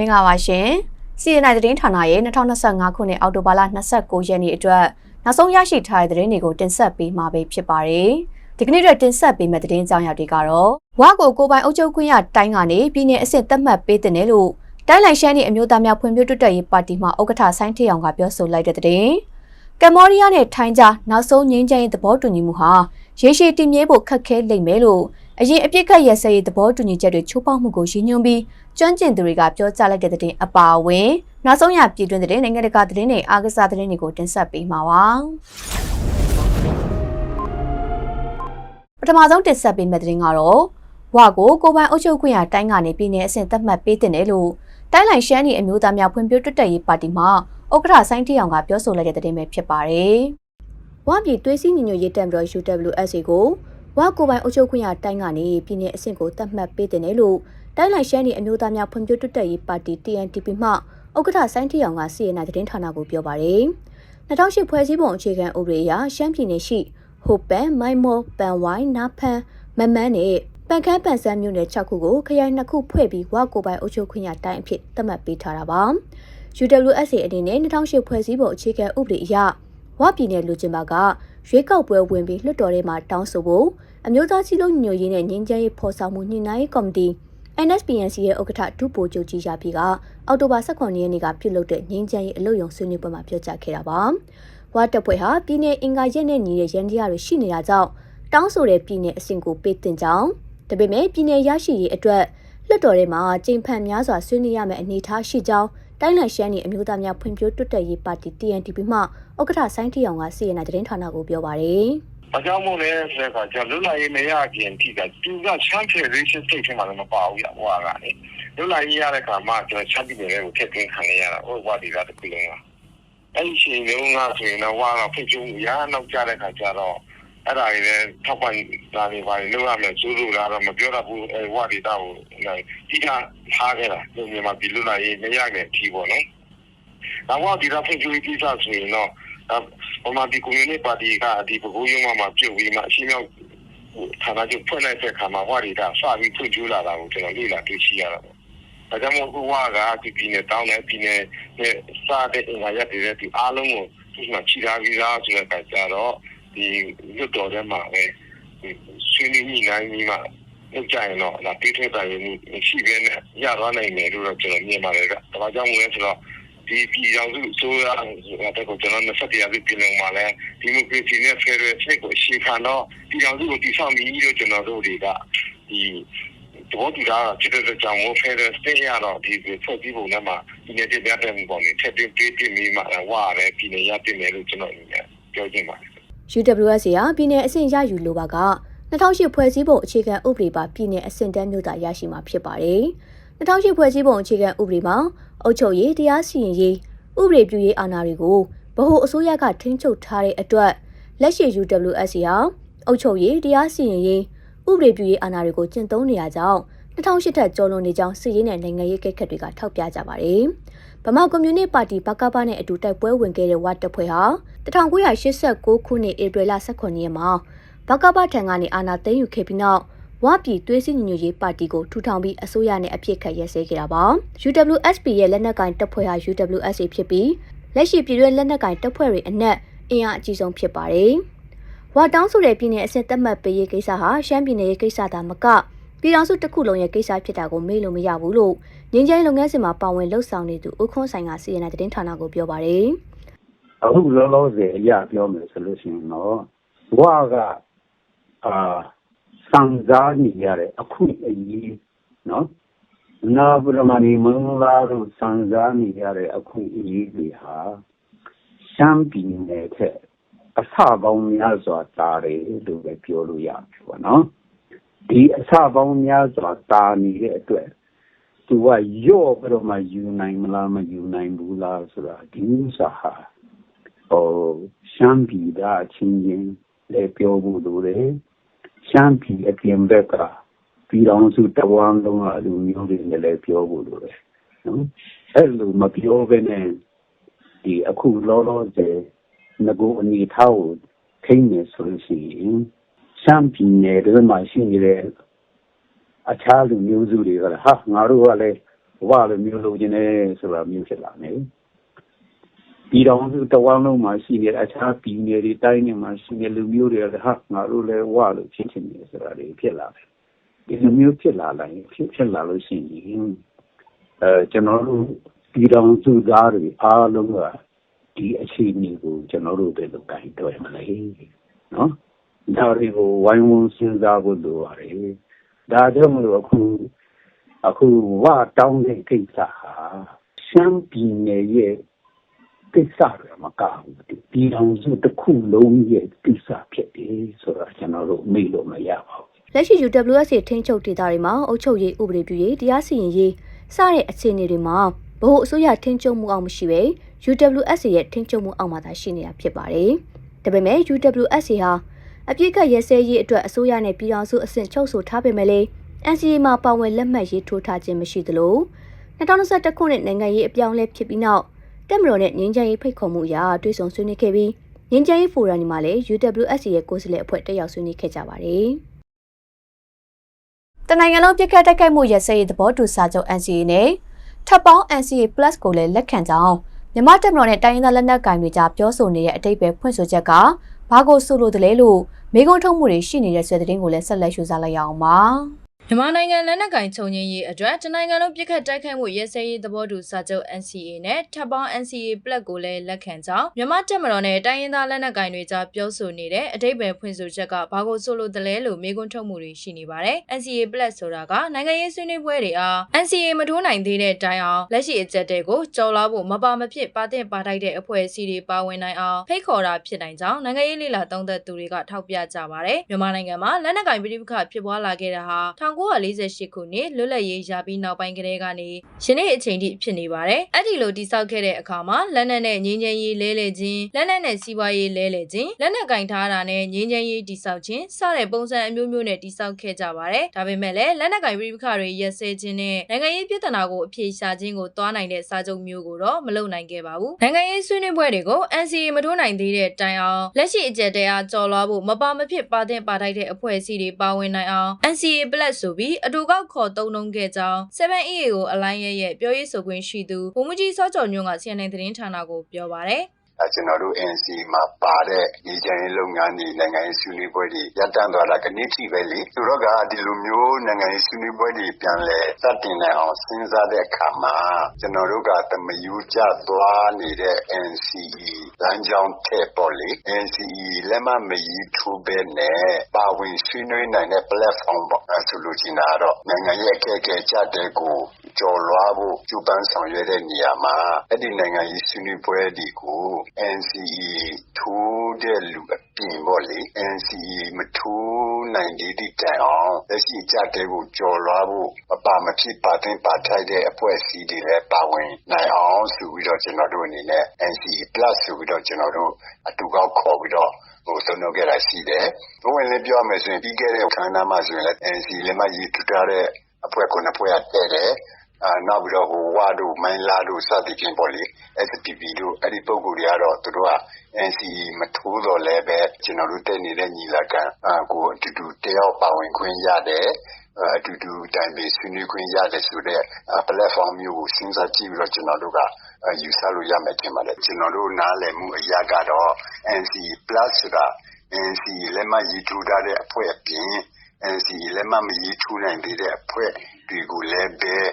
မင်္ဂလာပါရှင်။ CNN သတင်းဌာနရဲ့2025ခုနှစ်အောက်တိုဘာလ29ရက်နေ့အတွက်နောက်ဆုံးရရှိထားတဲ့သတင်းတွေကိုတင်ဆက်ပေးမှာပဲဖြစ်ပါတယ်။ဒီကနေ့အတွက်တင်ဆက်ပေးမယ့်သတင်းကြောင်းရာတွေကတော့ဝါကိုကိုပိုင်အုပ်ချုပ်ခွင့်ရတိုင်းကနေပြည်내အဆင့်သတ်မှတ်ပေးတဲ့လို့တိုင်းလိုက်ရှမ်းနေအမျိုးသားများဖွံ့ဖြိုးတိုးတက်ရေးပါတီမှဥက္ကဋ္ဌဆိုင်းထေအောင်ကပြောဆိုလိုက်တဲ့သတင်း။ကမ္ဘောဒီးယားနဲ့ထိုင်းကြားနောက်ဆုံးငြိမ်းချမ်းရေးသဘောတူညီမှုဟာရေရှည်တည်မြဲဖို့ခက်ခဲလိမ့်မယ်လို့ အရင်အပြစ်ခတ်ရစရေးသဘောတူညီချက်တွေချိုးဖောက်မှုကိုရည်ညွှန်းပြီးကျွမ်းကျင်သူတွေကပြောကြားလိုက်တဲ့တဲ့အပါအဝင်နောက်ဆုံးရပြည်တွင်းသတင်းနိုင်ငံတကာသတင်းတွေအားကစားသတင်းတွေကိုတင်ဆက်ပေးမှာပါပထမဆုံးတင်ဆက်ပေးမယ့်သတင်းကတော့ဝါကိုကိုပိုင်အုပ်ချုပ်ခွင့်ရတိုင်းကနေပြည်내အဆင့်သတ်မှတ်ပေးတဲ့လို့တိုင်းလိုက်ရှမ်းပြည်အမျိုးသားများဖွံ့ဖြိုးတိုးတက်ရေးပါတီမှဥက္ကဋ္ဌဆိုင်းတီအောင်ကပြောဆိုလိုက်တဲ့သတင်းပဲဖြစ်ပါတယ်။ဝါပြည်သွေးစည်းညီညွတ်ရေးတံမတော် UWSA ကို ဝါကိုပိုင်အုပ်ချုပ်ခွင့်ရတိုင်းကနေပြည်내အဆင့်ကိုသတ်မှတ်ပေးတဲ့လို့တိုင်းလိုက်ရှမ်းပြည်အမျိုးသားများဖွံ့ဖြိုးတိုးတက်ရေးပါတီ TNTP မှဥက္ကဋ္ဌဆိုင်းထီအောင်ကစီရင်နာသတင်းဌာနကိုပြောပါတယ်။2008ဖွဲ့စည်းပုံအခြေခံဥပဒေအရရှမ်းပြည်နယ်ရှိဟိုပန်မိုင်မော်ပန်ဝိုင်းနာဖန်မမန်းနဲ့ပန်ခမ်းပန်ဆန်းမြို့နယ်6ခုကိုခရိုင်2ခုဖွဲ့ပြီးဝါကိုပိုင်အုပ်ချုပ်ခွင့်ရတိုင်းအဖြစ်သတ်မှတ်ပေးထားတာပါ။ UWSA အနေနဲ့2008ဖွဲ့စည်းပုံအခြေခံဥပဒေအရဝပြည်နယ်လူချင်းပါက ရွေးကောက်ပွဲဝင်ပြီးလွှတ်တော်ထဲမှာတောင်းဆိုဖို့အမျိုးသားစည်းလုံးညီညွတ်ရေးနဲ့ငြိမ်းချမ်းရေးဖော်ဆောင်မှုညှိနှိုင်းရေးကော်မတီ NSPNC ရဲ့ဥက္ကဋ္ဌဒုပိုချုပ်ကြီးရပြီကအောက်တိုဘာ18ရက်နေ့ကပြုလုပ်တဲ့ငင်းချမ်းရေးအလုပ်ရုံဆွေးနွေးပွဲမှာပြောကြားခဲ့တာပါ။ဝါတပ်ဖွဲ့ဟာပြည်내အင်္ဂါရက်နဲ့ညီတဲ့ရန်တရားတွေရှိနေတာကြောင့်တောင်းဆိုတဲ့ပြည်내အဆင့်ကိုပေးတင်ကြောင်းဒါပေမဲ့ပြည်내ရရှိရေးအတွက်လွှတ်တော်ထဲမှာကြိမ်ဖန်များစွာဆွေးနွေးရမယ့်အနေအထားရှိကြောင်း တိုင်းလန်ရှမ်းပြည်အမျိုးသားများဖွံ့ဖြိုးတိုးတက်ရေးပါတီ TNTP မှဥက္ကဋ္ဌဆိုင်းထီအောင်ကစီရင်နာသတင်းဌာနကိုပြောပါတယ်။။အကြောင်းမို့လဲဆိုတော့ကျွန်တော်လွတ်လပ်ရေးမရခင်ထိကသူကချမ်းပြေရေးစစ်စိတ်ထဲမှာလည်းမပါဘူးရဟိုကလေလွတ်လပ်ရေးရတဲ့ခါမှာကျွန်တော်ချမ်းပြေရေးကိုထည့်သွင်းခံရတာဟိုဘဝဒီကတခုလုံးကအဲ့ဒီချိန်လုံးကဆိုရင်တော့ဝါကဖိတ်ချုံရနောက်ကြတဲ့ခါကျတော့ အဲ့ဒါတွေလည်းထောက်ပံ့တာတွေပါလို့ရမယ်စိုးလို့လာတော့မပြောတတ်ဘူးအဲဝါဒီတော့ဒီကထားခဲ့တာဒီမှာပြည်လွတ်လပ်ရေးမရခင်အထိပေါ့နော်။နောက်ဝါဒီကဖိတ်ချုံကြီးစားဆိုရင်တော့ဟိုမှာဒီကွန်မြူနတီပါတီကဒီပကူရုံးမှာပြုတ်ပြီးမှအရှင်းရောက်ဌာနချုပ်ဖွင့်လိုက်တဲ့ခါမှာဟွာရီတာစပြီးဖွင့်ကျူးလာတာကိုကျွန်တော်လေ့လာတွေ့ရှိရတာပေါ့။ဒါကြောင့်မို့ဟိုကဒီပြည်နယ်တောင်းတဲ့ပြည်နယ်နဲ့စားတဲ့အင်္ဂါရက်တွေဒီအားလုံးကိုဒီမှာခြိထားပြီးသားဆိုတဲ့အခါကျတော့ ဒီလွတ်တော်ထဲမှာပဲဆွေးနွေးညှိနှိုင်းပြီးမှလောက်ကြရင်တော့ဒါပေးထွက်တာရင်းရှိပဲနဲ့ရသွားနိုင်တယ်လို့တော့ကျွန်တော်မြင်ပါတယ်က။ဒါကြောင့်မို့လဲဆိုတော့ဒီပြည်တော်စုဆိုရတဲ့ကိုကျွန်တော်20ရာစုပြည်လုံးမှာလည်းဒီမိုကရေစီနဲ့ဖက်ဒရယ်စိတ်ကိုရှေ့ခံတော့ပြည်တော်စုကိုတည်ဆောက်ပြီးလို့ကျွန်တော်တို့တွေကဒီတော့ဒီကဖြစ်တဲ့ကြောင့်မို့ဖက်ဒရယ်စတေးရတော့ဒီဖွဲ့စည်းပုံနဲ့မှာဒီနေ့တည်းပြတဲ့ပုံနဲ့ထပ်ပြီးပြီးပြီးမိမှဝါရဲပြည်နယ်ရပြည်နယ်လို့ကျွန်တော်ပြောချင်ပါတယ် UWSA ဟာပြည်내အဆင့်ရယူလိုပါက2008ဖွဲ့စည်းပုံအခြေခံဥပဒေပါပြည်내အဆင့်တန်းမျိုးသားရရှိမှာဖြစ်ပါတယ်။2008ဖွဲ့စည်းပုံအခြေခံဥပဒေမှာအုပ်ချုပ်ရေးတရားစီရင်ရေးဥပဒေပြုရေးအာဏာတွေကိုဗဟိုအစိုးရကထိန်းချုပ်ထားတဲ့အတွက်လက်ရှိ UWSC ဟာအုပ်ချုပ်ရေးတရားစီရင်ရေးဥပဒေပြုရေးအာဏာတွေကိုကျင့်သုံးနေရကြောင်း2008ထက်ကျော်လွန်နေကြောင်းစစ်ရေးနဲ့နိုင်ငံရေးကိစ္စတွေကထောက်ပြကြပါတယ်။ ဗမာကွန်မြူနတီပါတီဘကပနဲ့အတူတိုက်ပွဲဝင်ခဲ့တဲ့ဝတ်တပ်ဖွဲ့ဟာ1989ခုနှစ်ဧပြီလ18ရက်မှာဘကပထံကနေအာဏာသိမ်းယူခဲ့ပြီးနောက်ဝပြည်သွေးစည်းညီညွတ်ရေးပါတီကိုထူထောင်ပြီးအစိုးရနဲ့အပြစ်ခတ်ရဲစဲခဲ့တာပါ UWSP ရဲ့လက်နက်ကင်တပ်ဖွဲ့ဟာ UWSA ဖြစ်ပြီးလက်ရှိပြည်တွင်းလက်နက်ကင်တပ်ဖွဲ့တွေအနက်အင်အားအကြီးဆုံးဖြစ်ပါတယ်ဝါတောင်းဆိုတဲ့ပြည်နယ်အဆင့်သက်မှတ်ပေးရေးကိစ္စဟာရှမ်းပြည်နယ်ရဲ့ကိစ္စသာမက ပြည်ထောင်စုတစ်ခုလုံးရဲ့ကိစ္စဖြစ်တာကိုမေ့လို့မရဘူးလို့ငင်းကျင်းလုပ်ငန်းစဉ်မှာပါဝင်လှုပ်ဆောင်နေသူဦးခွန်းဆိုင်ကစီရင်တဲ့သတင်းဌာနကိုပြောပါတယ်အခုလောလောဆယ်အရာပြောမယ်ဆိုလို့ရှိရင်တော့ဝါကအာစံစားနေရတဲ့အခွင့်အရေးနော်နာပရမဏီမင်္ဂလာတို့စံစားနေရတဲ့အခွင့်အရေးတွေဟာရှမ်းပြည်နယ်ထက်အဆပေါင်းများစွာတာတယ်လို့ပဲပြောလို့ရပြီပေါ့နော် ဒီအဆပေါင်းများစွာတာနေတဲ့အတွက်သူကရော့ပြီးတော့မှယူနိုင်မလားမယူနိုင်ဘူးလားဆိုတာဒီဥစ္စာဟာဟိုရှမ်းပြည်သားချင်းချင်းလည်းပြောဖို့လိုတယ်ရှမ်းပြည်အပြင်ဘက်ကပြည်တော်စုတဝမ်းလုံးကလူမျိုးတွေနဲ့လည်းပြောဖို့လိုတယ်နော်အဲ့လိုမပြောဘဲနဲ့ဒီအခုလောလောဆယ်ငကိုအနေထားကိုထိနေဆိုလို့ရှိရင် ရှမ်းပြည်နယ်တွေမှာရှိနေတဲ့အခြားလူမျိုးစုတွေကဟာငါတို့ကလည်းဝါလိုမျိုးလိုချင်တယ်ဆိုတာမျိုးဖြစ်လာတယ်ပြည်တော်စုတဝမ်းလုံးမှာရှိနေတဲ့အခြားပြည်နယ်တွေတိုင်းတွေမှာရှိနေလူမျိုးတွေကလည်းဟာငါတို့လည်းဝါလို့ဖြစ်ချင်တယ်ဆိုတာတွေဖြစ်လာတယ်ဒီလိုမျိုးဖြစ်လာလိုက်ဖြစ်ဖြစ်လာလို့ရှိရင်အဲကျွန်တော်တို့ပြည်တော်စုသားတွေအားလုံးကဒီအခြေအနေကိုကျွန်တော်တို့ပဲလုပ်တိုင်းတွေ့မလဲနော် ဒါတွေကိုဝိုင်းဝန်းစဉ်းစားဖို့လိုပါတယ်ဒါကြောင့်မလို့အခုအခုဝါတောင်းတဲ့ကိစ္စဟာရှမ်းပြည်နယ်ရဲ့ကိစ္စတွေမကဘူးပြည်တော်စုတစ်ခုလုံးရဲ့ကိစ္စဖြစ်တယ်ဆိုတာကျွန်တော်တို့မေ့လို့မရပါဘူးလက်ရှိ UWSA ထိန်းချုပ်ဒေသတွေမှာအုပ်ချုပ်ရေးဥပဒေပြုရေးတရားစီရင်ရေးစတဲ့အခြေအနေတွေမှာဗဟိုအစိုးရထိန်းချုပ်မှုအောက်မရှိဘဲ UWSA ရဲ့ထိန်းချုပ်မှုအောက်မှာသာရှိနေတာဖြစ်ပါတယ်။ဒါပေမဲ့ UWSA ဟာ အပြစ်ကရဲစဲရေးအတွက်အစိုးရနဲ့ပြည်ထောင်စုအဆင့်ချုပ်ဆိုထားပေမဲ့လည်း NCA မှာပါဝင်လက်မှတ်ရေးထိုးထားခြင်းမရှိသလို2021ခုနှစ်နိုင်ငံရေးအပြောင်းအလဲဖြစ်ပြီးနောက်တက်မတော်နဲ့ငင်းချမ်းရေးဖိတ်ခေါ်မှုအရတွေ့ဆုံဆွေးနွေးခဲ့ပြီးငင်းချမ်းရေးဖိုရမ်ဒီမှာလည်း UWSA ရဲ့ကိုယ်စားလှယ်အဖွဲ့တက်ရောက်ဆွေးနွေးခဲ့ကြပါတယ်။တနိုင်ငံလုံးပြစ်ခတ်တိုက်ခိုက်မှုရစရေးသဘောတူစာချုပ် NCA နဲ့ထပ်ပေါင်း NCA Plus ကိုလည်းလက်ခံကြောင်းမြန်မာတပ်မတော်နဲ့တိုင်းရင်းသားလက်နက်ကိုင်တွေကြားပြောဆိုနေတဲ့အတိတ်ပဲဖွင့်ဆိုချက်က ဘာကိုဆိုလိုတယ်လဲလို့မိကုံးထုတ်မှုတွေရှိနေတဲ့ဆွေသတင်းကိုလည်းဆက်လက်ရှုစားလိုက်ရအောင်ပါ။ မြန်မာနိုင်ငံလက်နက်ကင်ချုပ်ငင်းရေးအတွက်တနိုင်ငံလုံးပြစ်ခတ်တိုက်ခိုက်မှုရဲစဲရေးသဘောတူစာချုပ် NCA နဲ့ထပ်ပေါင်း NCA ပလက်ကိုလည်းလက်ခံကြောင်းမြန်မာတပ်မတော်နဲ့တိုင်းရင်းသားလက်နက်ကင်တွေကြားပြောဆိုနေတဲ့အတိတ်ပဲဖွင့်ဆိုချက်ကဘာကိုဆိုလိုတယ်လဲလို့မေးခွန်းထုတ်မှုတွေရှိနေပါတယ်။ NCA ပလက်ဆိုတာကနိုင်ငံရေးဆွေးနွေးပွဲတွေအား NCA မထိုးနိုင်သေးတဲ့တိုင်အောင်လက်ရှိအကြက်တွေကိုကြော်လာဖို့မပါမဖြစ်ပါတဲ့ပါတိုက်တဲ့အဖွဲ့အစည်းတွေပါဝင်နိုင်အောင်ဖိတ်ခေါ်တာဖြစ်နိုင်ကြောင်းနိုင်ငံရေးလေလာသုံးသက်သူတွေကထောက်ပြကြပါတယ်။မြန်မာနိုင်ငံမှာလက်နက်ကင်ပြည်ပခဖြစ်ပွားလာခဲ့တာဟာ1948ခုနှစ်လွတ်လပ်ရေးရပြီးနောက်ပိုင်းကတည်းကနေယနေ့အချိန်ထိဖြစ်နေပါတယ်။အဲ့ဒီလိုတိစောက်ခဲ့တဲ့အခါမှာလက်နက်နဲ့ငင်းချမ်းရေးလဲလှယ်ခြင်းလက်နက်နဲ့စီးပွားရေးလဲလှယ်ခြင်းလက်နက်ကင်ထားတာနဲ့ငင်းချမ်းရေးတိစောက်ခြင်းစတဲ့ပုံစံအမျိုးမျိုးနဲ့တိစောက်ခဲ့ကြပါတယ်။ဒါပေမဲ့လည်းလက်နက်ကင်ပြည်ပခတွေရက်စဲခြင်းနဲ့နိုင်ငံရေးပြည်ထနာကိုအပြေရှာခြင်းကိုတွားနိုင်တဲ့စာချုပ်မျိုးကိုတော့မလုပ်နိုင်ခဲ့ပါဘူး။နိုင်ငံရေးဆွေးနွေးပွဲတွေကို NCA မထိုးနိုင်သေးတဲ့တိုင်အောင်လက်ရှိအကြက်တရားကြော်လွားဖို့မပါမဖြစ်ပါတဲ့ပါတိုက်တဲ့အဖွဲ့အစည်းတွေပါဝင်နိုင်အောင် NCA ပလက်ဆိုပြီးအတူကောက်ခေါ်တုံးနှုံခဲ့ကြောင်း 7EA ကိုအလိုင်းရဲ့ရဲ့ပြောရေးဆိုခွင့်ရှိသူဘုံမကြီးစောကျော်ညွန့်က CNN သတင်းဌာနကိုပြောပါတယ်။အဲ ကျွန်တော်တို့ NC မှာပါတဲ့ဒီကြရင်လုပ်ငန်းတွေ နိုင်ငံရေးဆွေးနွေးပွဲတွေ ရပ်တန့်သွားတာ ကနေ့ထိပဲလေ ဆိုတော့ကဒီလိုမျိုး နိုင်ငံရေးဆွေးနွေးပွဲတွေ ပြန်လဲစတင်နိုင်အောင် စဉ်းစားတဲ့အခါမှာ ကျွန်တော်တို့က သမယူကျသွားနေတဲ့ NCE လမ်းကြောင်းထက်ပေါ့လေ NCE လက်မှတ်မရေးထိုးပဲနဲ့ ပါဝင်ဆွေးနွေးနိုင်တဲ့ platform ပေါ့အဲဆိုလို့ချင်တာတော့ နိုင်ငံရဲ့ အခက်အခဲကြတဲ့ကို ကျော်လွှားဖို့ ကြိုးပမ်းဆောင်ရွက်တဲ့နေရာမှာ အဲ့ဒီနိုင်ငံရေးဆွေးနွေးပွဲတွေကို NCE ထိုးတဲ့လူအပြင်ပေါ့လေ NCE မထိုးနိုင်သေးတဲ့တိုင်အောင် လက်ရှိကြတဲ့ကို ကျော်လွှားဖို့အပါမဖြစ် ပါသင်ပါထိုက်တဲ့ အဖွဲ့အစည်းတွေလည်း ပါဝင်နိုင်အောင်ဆိုပြီးတော့ ကျွန်တော်တို့အနေနဲ့ NCE Plus ဆိုပြီးတော့ ကျွန်တော်တို့ အတူကောက်ခေါ်ပြီးတော့ဟိုဆုံးလုပ်ခဲ့တာရှိတယ်။ဘဝင်လည်းပြောမယ်ဆိုရင် ပြီးခဲ့တဲ့ခန္ဓာမှာဆိုရင်လည်း NCE လက်မှတ်ရေးထိုးထားတဲ့ အဖွဲ့ကနှစ်ဖွဲ့က တည့်တယ်အာ နောက်ပြီးတော့ဟိုဝါတို့ မိုင်းလာတို့ စသဖြင့်ပေါ့လေ SPP တို့ အဲ့ဒီပုံကိုယ်တွေကတော့ သူတို့က NCE မထိုးတော့လည်းပဲ ကျွန်တော်တို့ တက်နေတဲ့ ညီလာခံအာကို အတူတူတယောက်ပါဝင်ခွင့်ရတယ် အတူတူ တိုင်ပြီးဆွေးနွေးခွင့်ရတယ်ဆိုတော့ platform မျိုးကို စဉ်းစားကြည့်ပြီးတော့ ကျွန်တော်တို့က ယူဆလို့ရမယ် ထင်ပါတယ် ကျွန်တော်တို့ နားလည်မှုအရာကတော့ NCE Plus ဆိုတာ NCE လက်မှတ်ရေးထိုးထားတဲ့ အဖွဲ့အပြင် NCE လက်မှတ် မရေးထိုးနိုင်သေးတဲ့ အဖွဲ့တွေကိုလည်းပဲအဲ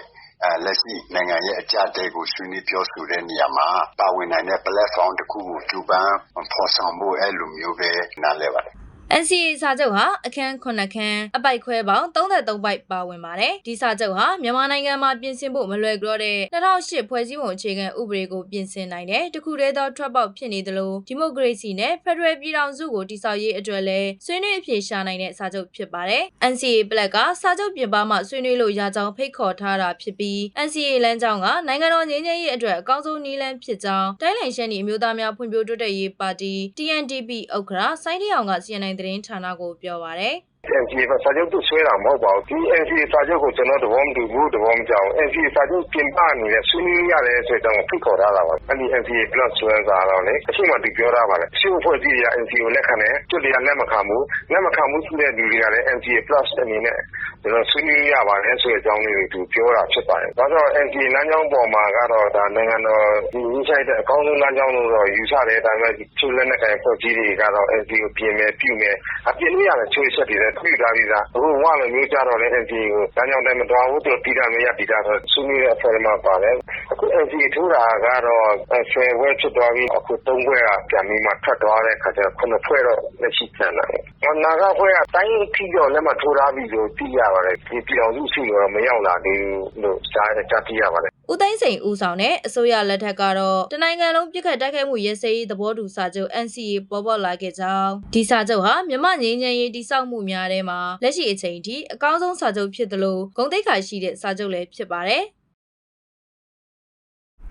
လက်ရှိနိုင်ငံရဲ့ အကြအတဲကို ဆွေးနွေးပြောဆိုတဲ့နေရာမှာ ပါဝင်နိုင်တဲ့ platform တစ်ခုကို ကြိုးပမ်းဖော်ဆောင်ဖို့ အဲ့လိုမျိုးပဲ နားလည်ပါတယ် NCA စာချုပ်ဟာအခန်း9ခန်းအပိုက်ခွဲပေါင်း33ပိုက်ပါဝင်ပါတယ်။ဒီစာချုပ်ဟာမြန်မာနိုင်ငံမှာပြင်ဆင်ဖို့မလွယ်ကြောတဲ့2008ဖွဲ့စည်းပုံအခြေခံဥပဒေကိုပြင်ဆင်နိုင်တဲ့တခုတည်းသောထွက်ပေါက်ဖြစ်နေသလိုဒီမိုကရေစီနဲ့ဖက်ဒရယ်ပြည်ထောင်စုကိုတည်ဆောက်ရေးအတွက်လည်းဆွေးနွေးအပြေရှာနိုင်တဲ့စာချုပ်ဖြစ်ပါတယ်။ NCA ပလက်ကစာချုပ်ပြင်ပမှဆွေးနွေးလို့ရကြောင်းဖိတ်ခေါ်ထားတာဖြစ်ပြီး NCA လမ်းကြောင်းကနိုင်ငံတော်ငြိမ်းချမ်းရေးအတွက်အကောင်းဆုံးနည်းလမ်းဖြစ်ကြောင်းတိုင်းလိုင်ရှမ်းပြည်အမျိုးသားများဖွံ့ဖြိုးတိုးတက်ရေးပါတီ TNDP ဥက္ကဋ္ဌစိုင်းထီအောင်က CNN သတင်းဌာနကိုပြောပါရယ် NCA ကစာချုပ်သူဆွဲတာ မဟုတ်ပါဘူး ဒီ NCA စာချုပ်ကို ကျွန်တော်သဘောမတူဘူး သဘောမကျအောင် NCA စာချုပ် ပြင်ပနေတဲ့ဆွေးနွေးရတယ်ဆိုတော့ဖိတ်ခေါ်ထားတာပါ အဲ့ဒီ NCA plus ဆွဲတာတော့လေ အရှိမတူပြောတာပါလေရှင်းဖွဲ့စည်းရ NCA ကို လက်ခံတယ်ကျွတ်တရားလက်မခံဘူး လက်မခံဘူးဆိုတဲ့ လူတွေကလည်း NCA plus အနေနဲ့ကျွန်တော်ဆွေးနွေးရပါတယ်ဆိုတဲ့အကြောင်းလေးကို သူပြောတာ ဖြစ်ပါတယ်ဒါဆိုတော့ NCA လမ်းကြောင်းပေါ်မှာကတော့ဒါနိုင်ငံတော်ဒီရင်းဆိုင်တဲ့အကောင်းဆုံးလမ်းကြောင်းလို့တော့ ယူဆတယ် ဒါပေမဲ့ချိုးလက်နက်ကိုင်ဖွဲ့စည်းတွေကတော့ NCA ကို ပြင်မယ် ပြုမယ်အပြင်လို့ရတယ်ချိုးချက်တွေလည်းတွေ့ထားပြီးသား အခုဝလိုမျိုးကြတော့လည်း NCA ကို လမ်းကြောင်းတိုင်းမတော်ဘူး သူပြည်တာမရပြည်တာဆိုဆွေးနွေးတဲ့အဖွဲ့မှာ ပါတယ် အခု NCA ထိုးတာကတော့ဆယ်ဝဲဖြစ်သွားပြီး အခုသုံးဘွဲကပြန်ပြီးမှ ထွက်သွားတဲ့ခါကျတော့ခုနှစ်ဖွဲ့တော့ လက်ရှိ ကျန်တာတယ်နာဂဖွဲ့က တိုင်းထိတော့ လက်မထိုးထားပြီလို့ သိရပါတယ်ဒီပြည်အောင်စုရှိတော့ မရောက်လာသေးဘူးလို့ ကြားကြားသိရပါတယ် ဦးသိန်းစိန်ဦးဆောင်တဲ့အစိုးရလက်ထက်ကတော့တနိုင်ငံလုံးပြစ်ခတ်တိုက်ခိုက်မှုရဲစဲရေးသဘောတူစာချုပ် NCA ပေါ်ပေါက်လာခဲ့ကြောင်းဒီစာချုပ်ဟာမြန်မာငြိမ်းချမ်းရေးတိစောက်မှုများထဲမှာလက်ရှိအချိန်ထိအကောင်းဆုံးစာချုပ်ဖြစ်သလိုဂုဏ်သိက္ခာရှိတဲ့စာချုပ်လည်းဖြစ်ပါတယ်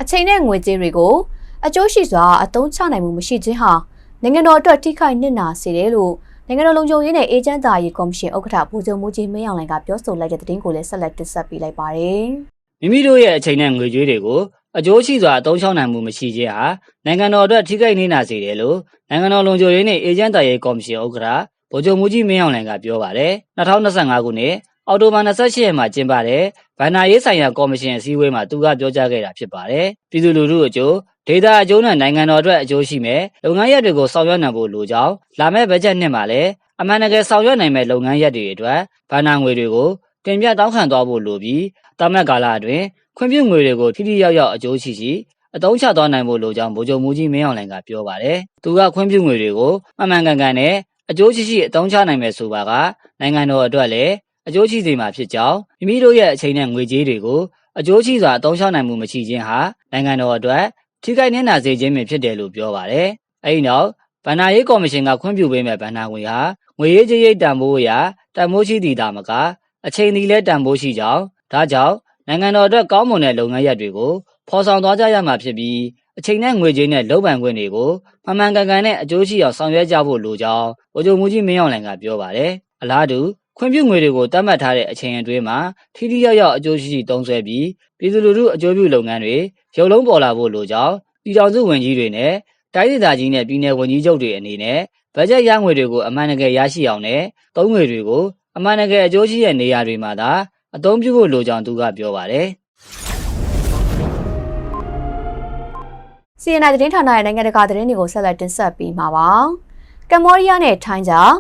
အချိန်နဲ့ငွေကြေးတွေကိုအကျိုးရှိစွာအသုံးချနိုင်မှုမရှိခြင်းဟာနိုင်ငံတော်အတွက်ထိခိုက်နစ်နာစေတယ်လို့နိုင်ငံတော်လုံခြုံရေးနဲ့အေဂျင့်တာရေးကော်မရှင်ဥက္ကဋ္ဌဗိုလ်ချုပ်မှုကြီးမင်းအောင်လှိုင်ကပြောဆိုလိုက်တဲ့သတင်းကိုလည်းဆက်လက်တင်ဆက်ပေးလိုက်ပါတယ်။ မိမိတို့ရဲ့အချိန်နဲ့ငွေကြေးတွေကိုအကျိုးရှိစွာအသုံးချနိုင်မှုမရှိခြင်းဟာနိုင်ငံတော်အတွက်ထိခိုက်နေနာစေတယ်လို့နိုင်ငံတော်လုံခြုံရေးနှင့်အေဂျင့်တာရေးကော်မရှင်ဥက္ကဋ္ဌဗိုလ်ချုပ်မှုကြီးမင်းအောင်လှိုင်ကပြောပါတယ်2025ခုနှစ်အောက်တိုဘာ28ရက်မှာကျင်းပတဲ့ဗန္နာရေးဆိုင်ရာကော်မရှင်အစည်းအဝေးမှာသူကပြောကြားခဲ့တာဖြစ်ပါတယ်ပြည်သူလူထုအကျိုးဒေတာအကျိုးနဲ့နိုင်ငံတော်အတွက်အကျိုးရှိမဲ့လုပ်ငန်းရပ်တွေကိုဆောင်ရွက်နိုင်ဖို့လိုကြောင်းလာမယ့်ဘတ်ဂျက်နှစ်မှာလည်းအမှန်တကယ်ဆောင်ရွက်နိုင်မဲ့လုပ်ငန်းရပ်တွေအတွက်ဗန္နာငွေတွေကိုတင်ပြတောင်းခံသွားဖို့လိုပြီး တာမတ်ကာလအတွင်းခွင့်ပြုငွေတွေကိုထိထိရောက်ရောက်အကျိုးရှိရှိအတုံးချသွားနိုင်ဖို့လိုကြောင်းဗိုလ်ချုပ်မူကြီးမင်းအောင်လှိုင်ကပြောပါတယ်။သူကခွင့်ပြုငွေတွေကိုအမှန်ကန်ကန်နဲ့အကျိုးရှိရှိအတုံးချနိုင်မယ်ဆိုပါကနိုင်ငံတော်အတွက်လည်းအကျိုးရှိစေမှာဖြစ်ကြောင်းမိမိတို့ရဲ့အချိန်နဲ့ငွေကြေးတွေကိုအကျိုးရှိစွာအတုံးချနိုင်မှုမရှိခြင်းဟာနိုင်ငံတော်အတွက်ထိခိုက်နစ်နာစေခြင်းပဲဖြစ်တယ်လို့ပြောပါတယ်။အဲဒီနောက်ဗန္နာရေးကော်မရှင်ကခွင့်ပြုပေးမဲ့ဗန္နာငွေဟာငွေရေးကြေးရေးတန်ဖိုးအရာတန်ဖိုးရှိသည့်တာမကအချိန်ဒီလဲတန်ဖိုးရှိကြောင်း ဒါကြောင့်နိုင်ငံတော်အတွက်ကောင်းမွန်တဲ့လုပ်ငန်းရပ်တွေကိုဖော်ဆောင်သွားကြရမှာဖြစ်ပြီးအချိန်နဲ့ငွေကြေးနဲ့လုပ်ပိုင်ခွင့်တွေကိုမှန်မှန်ကန်ကန်နဲ့အကျိုးရှိအောင်ဆောင်ရွက်ကြဖို့လိုကြောင်းဗိုလ်ချုပ်မှုကြီးမင်းအောင်လှိုင်ကပြောပါတယ်။အလားတူခွင့်ပြုငွေတွေကိုတတ်မှတ်ထားတဲ့အချိန်အတွင်းမှာထိထိရောက်ရောက်အကျိုးရှိရှိသုံးစွဲပြီးပြည်သူလူထုအကျိုးပြုလုပ်ငန်းတွေရုပ်လုံးပေါ်လာဖို့လိုကြောင်းပြည်ထောင်စုဝန်ကြီးတွေနဲ့တိုင်းဒေသကြီးနဲ့ပြည်내ဝန်ကြီးချုပ်တွေအနေနဲ့ဘတ်ဂျက်ရငွေတွေကိုအမှန်တကယ်ရရှိအောင်နဲ့သုံးငွေတွေကိုအမှန်တကယ်အကျိုးရှိတဲ့နေရာတွေမှာသာ အသုံးပြုဖို့လိုကြောင်းသူကပြောပါတယ်။ CNN သတင်းဌာနရဲ့နိုင်ငံတကာသတင်းတွေကိုဆက်လက်တင်ဆက်ပေးမှာပါ။ကမ္ဘောဒီးယားနဲ့ထိုင်းကြား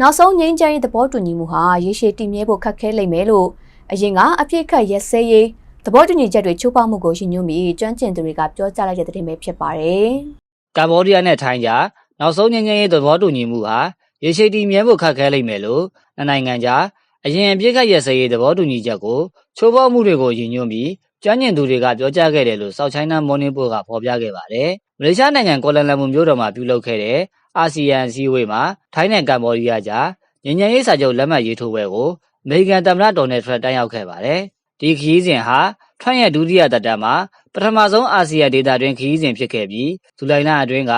နောက်ဆုံးငြိမ်းချမ်းရေးသဘောတူညီမှုဟာရေရှည်တည်မြဲဖို့ခက်ခဲလိမ့်မယ်လို့အရင်ကအပြစ်ခတ်ရက်စဲရေးသဘောတူညီချက်တွေချိုးဖောက်မှုကိုရည်ညွှန်းပြီးကျွမ်းကျင်သူတွေကပြောကြားလိုက်တဲ့သတင်းပဲဖြစ်ပါတယ်။ကမ္ဘောဒီးယားနဲ့ထိုင်းကြားနောက်ဆုံးငင်းငင်းရေးသဘောတူညီမှုဟာရေရှည်တည်မြဲဖို့ခက်ခဲလိမ့်မယ်လို့နိုင်ငံကြား အရင်အပြစ်ခတ်ရစရေးသဘောတူညီချက်ကိုချိုးဖောက်မှုတွေကိုရည်ညွှန်းပြီးကျွမ်းကျင်သူတွေကပြောကြားခဲ့တယ်လို့ South China Morning Post ကဖော်ပြခဲ့ပါတယ်။မလေးရှားနိုင်ငံကွာလာလမ်ပူမြို့တော်မှာပြုလုပ်ခဲ့တဲ့အာဆီယံအစည်းအဝေးမှာထိုင်းနဲ့ကမ္ဘောဒီးယားကြားငြိမ်းချမ်းရေးစာချုပ်လက်မှတ်ရေးထိုးပွဲကိုအမေရိကန်သမ္မတဒေါ်နယ်ထရန့်တက်ရောက်ခဲ့ပါတယ်။ဒီခရီးစဉ်ဟာထရန့်ရဲ့ဒုတိယသက်တမ်းမှာပထမဆုံးအာဆီယံဒေသတွင်းခရီးစဉ်ဖြစ်ခဲ့ပြီးဇူလိုင်လအတွင်းက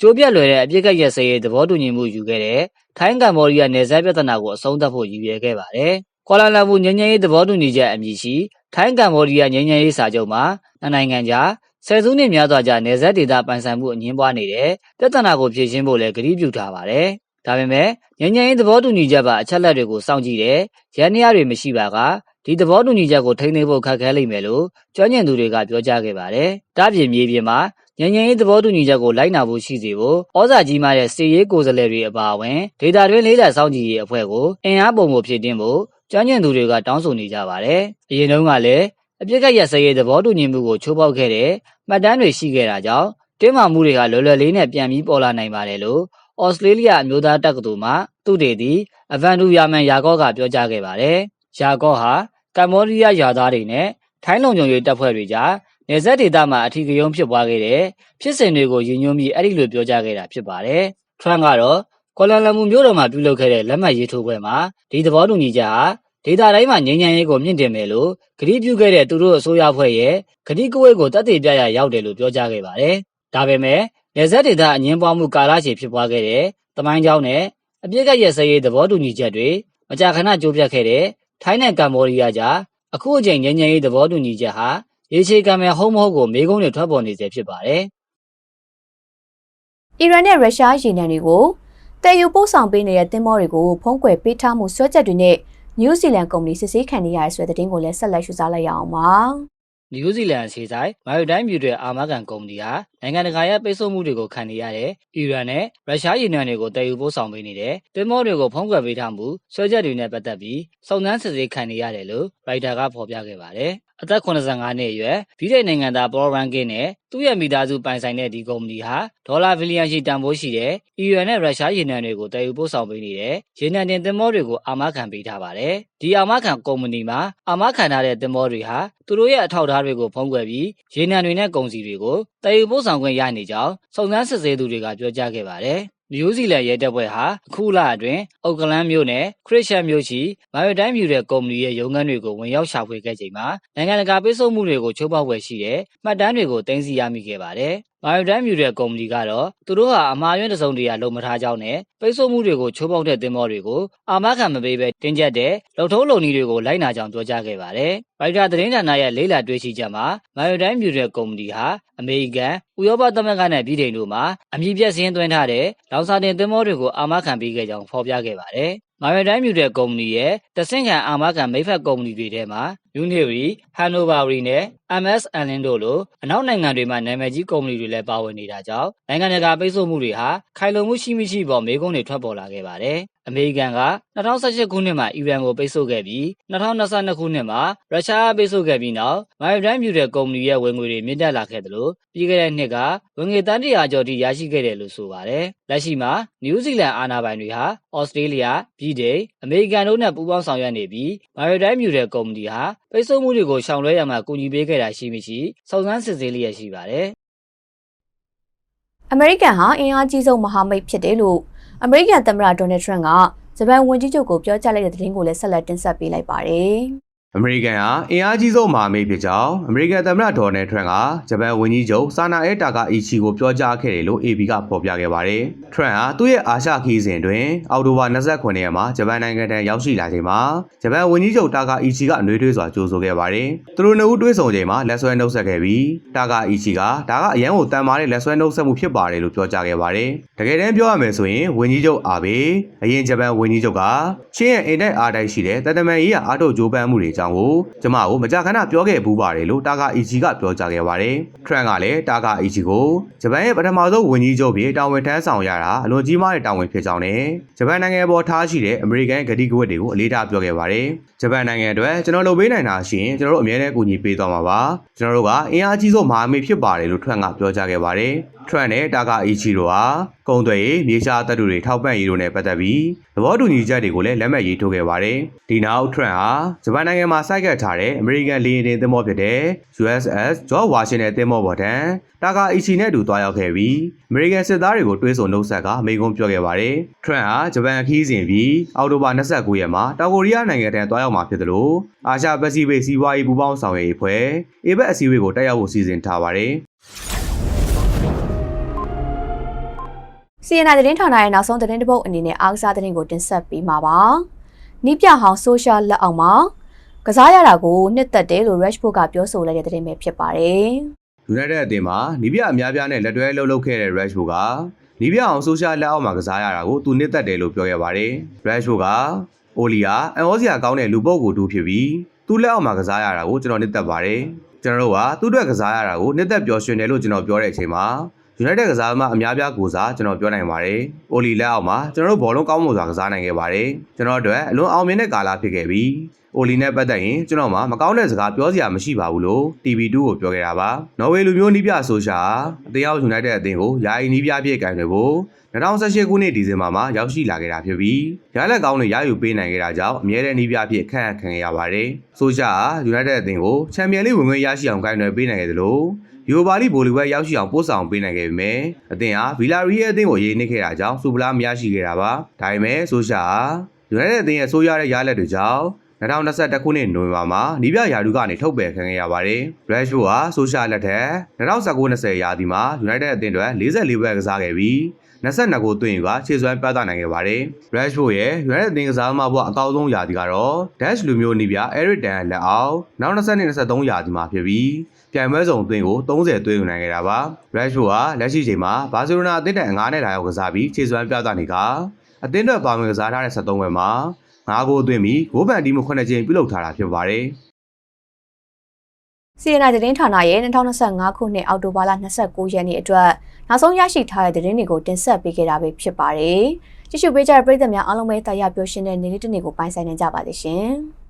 ကျိုးပြက်လွယ်တဲ့အပြစ်ကတ်ရက်စဲရေးသဘောတူညီမှုယူခဲ့တဲ့ထိုင်းကမ္ဘောဒီးယားနယ်စပ်ပြဿနာကိုအဆုံးသတ်ဖို့ရည်ရွယ်ခဲ့ပါတယ်။ကွာလာလမ်ပူငြိမ်းချမ်းရေးသဘောတူညီချက်အမည်ရှိထိုင်းကမ္ဘောဒီးယားငြိမ်းချမ်းရေးစာချုပ်မှာနိုင်ငံကြားဆယ်စုနှစ်များစွာကြာနယ်စပ်ဒေသပိုင်ဆိုင်မှုအငင်းပွားနေတဲ့ပြဿနာကိုဖြေရှင်းဖို့လည်းကတိပြုထားပါတယ်။ဒါပေမဲ့ငြိမ်းချမ်းရေးသဘောတူညီချက်ပါအချက်လက်တွေကိုစောင့်ကြည့်တဲ့ရန်ရာတွေမရှိပါကဒီသဘောတူညီချက်ကိုထိန်းသိမ်းဖို့ခက်ခဲလိမ့်မယ်လို့ကျွမ်းကျင်သူတွေကပြောကြားခဲ့ပါတယ်။ဒါ့ပြင်မြေပြင်မှာ ငញ្ញရင်ရေးသဘောတူညီချက်ကိုလိုက်နာဖို့ရှိစေဖို့ဩဇာကြီးမားတဲ့စီရေးကိုယ်စားလှယ်တွေအပါအဝင်ဒေတာတွင်းလေးလာစောင့်ကြည့်ရေးအဖွဲ့ကိုအင်အားပုံမှုဖြစ်တင်ဖို့ကျွမ်းကျင်သူတွေကတောင်းဆိုနေကြပါတယ်။အရင်တုန်းကလည်းအပြစ်ကရစရေးသဘောတူညီမှုကိုချိုးဖောက်ခဲ့တဲ့မှတ်တမ်းတွေရှိခဲ့တာကြောင့်တင်းမာမှုတွေကလွယ်လွယ်လေးနဲ့ပြန်ပြီးပေါ်လာနိုင်ပါတယ်လို့ဩစတြေးလျအမျိုးသားတက္ကသိုလ်မှသူတေသီအဗန်ဒူယာမန်ယာကော့ကပြောကြားခဲ့ပါတယ်။ယာကော့ဟာကမ္ဘောဒီးယားယာသားတွေနဲ့ထိုင်းလုံခြုံရေးတပ်ဖွဲ့တွေကြား နေဆက်ဒေသမှာအထီးကယုံဖြစ်ပွားခဲ့တဲ့ဖြစ်စဉ်တွေကိုရည်ညွှန်းပြီးအဲ့ဒီလိုပြောကြားခဲ့တာဖြစ်ပါတယ်။ထရန့်ကတော့ကွာလာလမ်ပူမြို့တော်မှာပြုလုပ်ခဲ့တဲ့လက်မှတ်ရေးထိုးပွဲမှာဒီသဘောတူညီချက်ဟာဒေသတိုင်းမှာငြိမ်းချမ်းရေးကိုမြင့်တင်မယ်လို့ကတိပြုခဲ့တဲ့သူတို့အစိုးရဖွဲ့ရဲ့ကတိကဝတ်ကိုတတ်သိပြရရောက်တယ်လို့ပြောကြားခဲ့ပါတယ်။ဒါပေမဲ့နေဆက်ဒေသအငင်းပွားမှုကာလရှည်ဖြစ်ပွားခဲ့တဲ့တမိုင်းကြောင်းနဲ့အပြစ်ကတ်ရစရေးသဘောတူညီချက်တွေမကြာခဏကြိုးပြတ်ခဲ့တဲ့ထိုင်းနဲ့ကမ္ဘောဒီးယားကြားအခုအချိန်ငြိမ်းချမ်းရေးသဘောတူညီချက်ဟာ ရေရှည်ကံမဲ့ဟုတ်မဟုတ်ကိုမေးခွန်းတွေထွက်ပေါ်နေစေဖြစ်ပါတယ်။အီရန်နဲ့ရုရှားရေနံတွေကိုတည်ယူပို့ဆောင်ပေးနေတဲ့သင်္ဘောတွေကိုဖုံးကွယ်ပေးထားမှုဆွဲချက်တွေနဲ့နယူးဇီလန်ကုမ္ပဏီစစ်ဆေးခံနေရတဲ့ဆိုတဲ့သတင်းကိုလည်းဆက်လက်ရှုစားလိုက်ရအောင်ပါ။နယူးဇီလန်အခြေဆိုင်မာရီတိုင်းမြူတဲ့အာမခံကုမ္ပဏီဟာနိုင်ငံတကာရဲ့ပိတ်ဆို့မှုတွေကိုခံနေရတဲ့အီရန်နဲ့ရုရှားရေနံတွေကိုတည်ယူပို့ဆောင်ပေးနေတဲ့သင်္ဘောတွေကိုဖုံးကွယ်ပေးထားမှုဆွဲချက်တွေနဲ့ပတ်သက်ပြီးစုံစမ်းစစ်ဆေးခံနေရတယ်လို့ရိုက်တာကဖော်ပြခဲ့ပါတယ်။ အသက်85နှစ်အရွယ်ဗြိတိန်နိုင်ငံသားပေါ်ရန်ကင်းနဲ့သူ့ရဲ့မိသားစုပိုင်ဆိုင်တဲ့ဒီကုမ္ပဏီဟာဒေါ်လာဘီလီယံရှိတန်ဖိုးရှိတဲ့အီရန်နဲ့ရုရှားရေနံတွေကိုတည်ယူပို့ဆောင်ပေးနေတဲ့ရေနံတင်သင်္ဘောတွေကိုအာမခံပေးထားပါတယ်။ဒီအာမခံကုမ္ပဏီမှာအာမခံထားတဲ့သင်္ဘောတွေဟာသူတို့ရဲ့အထောက်အထားတွေကိုဖုံးကွယ်ပြီးရေနံတွေနဲ့ကုန်စည်တွေကိုတည်ယူပို့ဆောင်ခွင့်ရနေကြောင်းစုံစမ်းစစ်ဆေးသူတွေကပြောကြားခဲ့ပါတယ်။ နယူးဇီလန်ရဲတပ်ဖွဲ့ဟာအခုလအတွင်းအောက်ကလန်မြို့နယ်ခရစ်ရှန်မြို့ရှိမာရီတိုင်းမြူတဲ့ကုမ္ပဏီရဲ့ရုံးခန်းတွေကိုဝင်ရောက်ရှာဖွေခဲ့ချိန်မှာနိုင်ငံတကာပိတ်ဆို့မှုတွေကိုချိုးဖောက်ဝယ်ရှိတဲ့မှတ်တမ်းတွေကိုတင်စီရမိခဲ့ပါတယ်။မာရီတိုင်းမြူတဲ့ကုမ္ပဏီကတော့သူတို့ဟာအမှားယွင်းတစုံတရာလုပ်မထားကြောင်းနဲ့ပိတ်ဆို့မှုတွေကိုချိုးဖောက်တဲ့သင်္ဘောတွေကိုအာမခံမပေးဘဲတင်ကျပ်တဲ့လုံထုံးလုံနည်းတွေကိုလိုက်နာကြောင်းပြောကြားခဲ့ပါတယ်။ရိုက်တာသတင်းဌာနရဲ့လေးလာတွေ့ရှိချက်မှာမာရီတိုင်းမြူတဲ့ကုမ္ပဏီဟာအမေရိကန်ဥရောပသမဂ္ဂနဲ့ပြည်ထောင်စုမှာအမည်ပြစင်းသွင်းထားတဲ့လောင်စာတင်သင်္ဘောတွေကိုအာမခံပေးခဲ့ကြောင်းဖော်ပြခဲ့ပါတယ်။မာရီတိုင်းမြူတဲ့ကုမ္ပဏီရဲ့တဆင့်ခံအာမခံမိဖက်ကုမ္ပဏီတွေထဲမှာ Unity, Hanover နဲ့ MS Allen တို့လိုအနောက်နိုင်ငံတွေမှာနာမည်ကြီးကုမ္ပဏီတွေလည်းပါဝင်နေတာကြောင့်နိုင်ငံတကာပိတ်ဆို့မှုတွေဟာခိုင်လုံမှုရှိမရှိပေါ်မေးခွန်းတွေထွက်ပေါ်လာခဲ့ပါတယ်။အမေရိကန်က2018ခုနှစ်မှာအီရန်ကိုပိတ်ဆို့ခဲ့ပြီး2022ခုနှစ်မှာရုရှားကပိတ်ဆို့ခဲ့ပြီးနောက်မိုင်တိုင်းမြူတဲ့ကုမ္ပဏီရဲ့ဝင်ငွေတွေမြင့်တက်လာခဲ့တယ်လို့ပြီးခဲ့တဲ့နှစ်ကဝင်ငွေတန်းတရာကျော်ထိရရှိခဲ့တယ်လို့ဆိုပါတယ်။လက်ရှိမှာနယူးဇီလန်အာဏာပိုင်တွေဟာဩစတြေးလျ၊ပြည်တိန်၊အမေရိကန်တို့နဲ့ပူးပေါင်းဆောင်ရွက်နေပြီးမိုင်တိုင်းမြူတဲ့ကုမ္ပဏီဟာ ပိတ်ဆို့မှုတွေကိုရှောင်လွှဲရမှာကူညီပေးခဲ့တာရှိမရှိစုံစမ်းစစ်ဆေးလျက်ရှိပါတယ်။အမေရိကန်ဟာအင်အားကြီးဆုံးမဟာမိတ်ဖြစ်တယ်လို့အမေရိကန်သမ္မတဒေါ်နယ်ထရန့်ကဂျပန်ဝန်ကြီးချုပ်ကိုပြောကြားလိုက်တဲ့သတင်းကိုလည်းဆက်လက်တင်ဆက်ပေးလိုက်ပါတယ်။ အမေရိကန်ဟာအင်အားကြီးဆုံးမဟာမိတ်ဖြစ်ကြောင်းအမေရိကန်သမ္မတဒေါ်နယ်ထရန့်ကဂျပန်ဝန်ကြီးချုပ်ဆာနာအဲတာကာအီချီကိုပြောကြားခဲ့တယ်လို့ AB ကဖော်ပြခဲ့ပါတယ်။ထရန့်ဟာသူ့ရဲ့အာရှခီးစဉ်တွင်အောက်တိုဘာ29ရက်မှာဂျပန်နိုင်ငံထံရောက်ရှိလာချိန်မှာဂျပန်ဝန်ကြီးချုပ်တာကာအီချီကနှွေးထွေးစွာကြိုဆိုခဲ့ပါတယ်။သူတို့နှစ်ဦးတွေ့ဆုံချိန်မှာလက်ဆွဲနှုတ်ဆက်ခဲ့ပြီးတာကာအီချီကဒါကအရန်ကိုတန်မာတဲ့လက်ဆွဲနှုတ်ဆက်မှုဖြစ်ပါတယ်လို့ပြောကြားခဲ့ပါတယ်။တကယ်တမ်းပြောရမယ်ဆိုရင်ဝန်ကြီးချုပ်အာဘေအရင်ဂျပန်ဝန်ကြီးချုပ်ကချင်းရဲ့အင်တိုက်အားတိုက်ရှိတဲ့တတမန်ရေးရာအားထုတ်ကြိုးပမ်းမှုတွေအကြောင်းကိုကျမကိုမကြာခဏပြောခဲ့ဘူးပါတယ်လို့တာကာအီချီကပြောကြားခဲ့ပါတယ်။ထရန့်ကလည်းတာကာအီချီကိုဂျပန်ရဲ့ပထမဆုံးဝန်ကြီးချုပ်ဖြစ်တာဝန်ထမ်းဆောင်ရတာအလွန်ကြီးမားတဲ့တာဝန်ဖြစ်ကြောင်းနဲ့ဂျပန်နိုင်ငံပေါ်ထားရှိတဲ့အမေရိကန်ဂတိကဝတ်တွေကိုအလေးထားပြောခဲ့ပါတယ်။ဂျပန်နိုင်ငံအတွက်ကျွန်တော်လုပ်ပေးနိုင်တာရှိရင်ကျွန်တော်တို့အမြဲတမ်းကူညီပေးသွားမှာပါ။ကျွန်တော်တို့ကအင်အားကြီးဆုံးမဟာမိတ်ဖြစ်ပါတယ်လို့ထရန့်ကပြောကြားခဲ့ပါတယ်။ ထရန့်နဲ့တာကာအီချီတို့ဟာကုံသွေးရေးမြေရှားတပ်တွေထောက်ပံ့ရေးတို့နဲ့ပတ်သက်ပြီးသဘောတူညီချက်တွေကိုလည်းလက်မှတ်ရေးထိုးခဲ့ပါတယ်။ဒီနောက်ထရန့်ဟာဂျပန်နိုင်ငံမှာစိုက်ကပ်ထားတဲ့အမေရိကန်လေယာဉ်တင်သင်္ဘောဖြစ်တဲ့ USS George Washington သင်္ဘောပေါ်ထံတာကာအီချီနဲ့အတူတွားရောက်ခဲ့ပြီးအမေရိကန်စစ်သားတွေကိုတွေးဆုံနှုတ်ဆက်ကမိန့်ခွန်းပြောခဲ့ပါတယ်။ထရန့်ဟာဂျပန်ခီးစဉ်ပြီးအောက်တိုဘာ29ရက်မှာတောင်ကိုရီးယားနိုင်ငံထံတွားရောက်မှာဖြစ်တယ်လို့အာရှပစိဖိတ်စီးပွားရေးပူးပေါင်းဆောင်ရွက်ရေးဖွဲ့အေဘက်အစည်းအဝေးကိုတက်ရောက်ဖို့စီစဉ်ထားပါတယ်။ CNN သတင်းဌာနရဲ့နောက်ဆုံးသတင်းတစ်ပုဒ်အနေနဲ့အားကစားသတင်းကိုတင်ဆက်ပေးမှာပါ။နီးပြဟောင်းဆိုရှယ်လက်အောက်မှာကစားရတာကိုနှစ်သက်တယ်လို့ Rashford ကပြောဆိုလိုက်တဲ့သတင်းပဲဖြစ်ပါတယ်။ United အသင်းမှာနီးပြအများပြားနဲ့လက်တွဲလှုပ်လှုပ်ခဲ့တဲ့ Rashford ကနီးပြအောင်ဆိုရှယ်လက်အောက်မှာကစားရတာကိုသူနှစ်သက်တယ်လို့ပြောခဲ့ပါတယ်။ Rashford ကအိုလီယာအန်အောစရာကောင်းတဲ့လူပုဂ္ဂိုလ်တူဖြစ်ပြီးသူ့လက်အောက်မှာကစားရတာကိုကျွန်တော်နှစ်သက်ပါတယ်။ကျွန်တော်တို့ကသူ့အတွက်ကစားရတာကိုနှစ်သက်ပျော်ရွှင်တယ်လို့ကျွန်တော်ပြောတဲ့အချိန်မှာ United ကစားသမားအများပြားကိုစားကျွန်တော်ပြောနိုင်ပါတယ်။အိုလီလက်အောက်မှာကျွန်တော်တို့ဘောလုံးကောင်းမွန်စွာကစားနိုင်ခဲ့ပါတယ်။ကျွန်တော်တို့အလွန်အောင်မြင်တဲ့ကာလဖြစ်ခဲ့ပြီးအိုလီနဲ့ပတ်သက်ရင်ကျွန်တော်မှမကောင်းတဲ့စကားပြောစရာမရှိပါဘူးလို့ TV2 ကိုပြောခဲ့တာပါ။နော်ဝေလူမျိုးနီးပြဆိုရှာအတရား United အသင်းကိုယာယီနီးပြပြည့်ကင်တွေဖို့2018ခုနှစ်ဒီဇင်ဘာမှာရောက်ရှိလာခဲ့တာဖြစ်ပြီးရလက်ကောင်းတွေရယူပေးနိုင်ခဲ့တာကြောင့်အမြဲတမ်းနီးပြပြည့်ခန့်အပ်ခံခဲ့ရပါတယ်။ဆိုရှာ United အသင်းကိုချန်ပီယံလိဝင်ခွင့်ရရှိအောင်ဂိုင်းတွေပေးနိုင်ခဲ့တယ်လို့ ယူဘာလီဘိုလီဘက်ရောက်ရှိအောင်ပို့ဆောင်ပေးနိုင်ခဲ့ပေမဲ့အသင်းဟာဗီလာရီရဲ့အသင်းကိုရေးနှိခဲ့တာကြောင့်စူပလာမရရှိခဲ့တာပါ။ဒါပေမဲ့ဆိုရှာယူနိုက်တက်အသင်းရဲ့ဆိုးရတဲ့ရလက်တွေကြောင့်2021ခုနှစ်နိုဝင်ဘာမှာနီးပြယာဒူကနေထုတ်ပယ်ခံခဲ့ရပါတယ်။ Rashford ဟာဆိုရှာလက်ထက်2019-20ရာသီမှာ United အသင်းအတွက်44ပွဲကစားခဲ့ပြီး22ကိုသွင်းယူကခြေစွမ်းပြသနိုင်ခဲ့ပါတယ်။ Rashford ရဲ့ရွေးတဲ့တင်ကစားသမားဘဝအကောင်းဆုံးရာသီကတော့ Dash လူမျိုးနီးပြ Eric Dyer လက်အောက်နောက်22-23ရာသီမှာဖြစ်ပြီး ပြိုင်ပွဲစုံသွင်းကို30သွင်းယူနိုင်ခဲ့တာပါ။ Rashford ဟာလက်ရှိချိန်မှာဘာစီလိုနာအသင်းတိုင်9နဲ့လာရောက်ကစားပြီးခြေစွမ်းပြသနေကအသင်းအတွက်ပါဝင်ကစားထားတဲ့73ပွဲမှာ9ဂိုးသွင်းပြီးဂိုးပန်တီးမှု9ကြိမ်ပြုလုပ်ထားတာဖြစ်ပါတယ်။စီရနာသတင်းဌာနရဲ့2025ခုနှစ်အောက်တိုဘာလ29ရက်နေ့အတွက်နောက်ဆုံးရရှိထားတဲ့သတင်းတွေကိုတင်ဆက်ပေးခဲ့တာပဲဖြစ်ပါတယ်။ကြည့်ရှုပေးကြတဲ့ပရိသတ်များအားလုံးပဲတာယာပျော်ရွှင်တဲ့နေ့လေးတစ်နေ့ကိုပိုင်ဆိုင်နေကြပါလိမ့်ရှင်။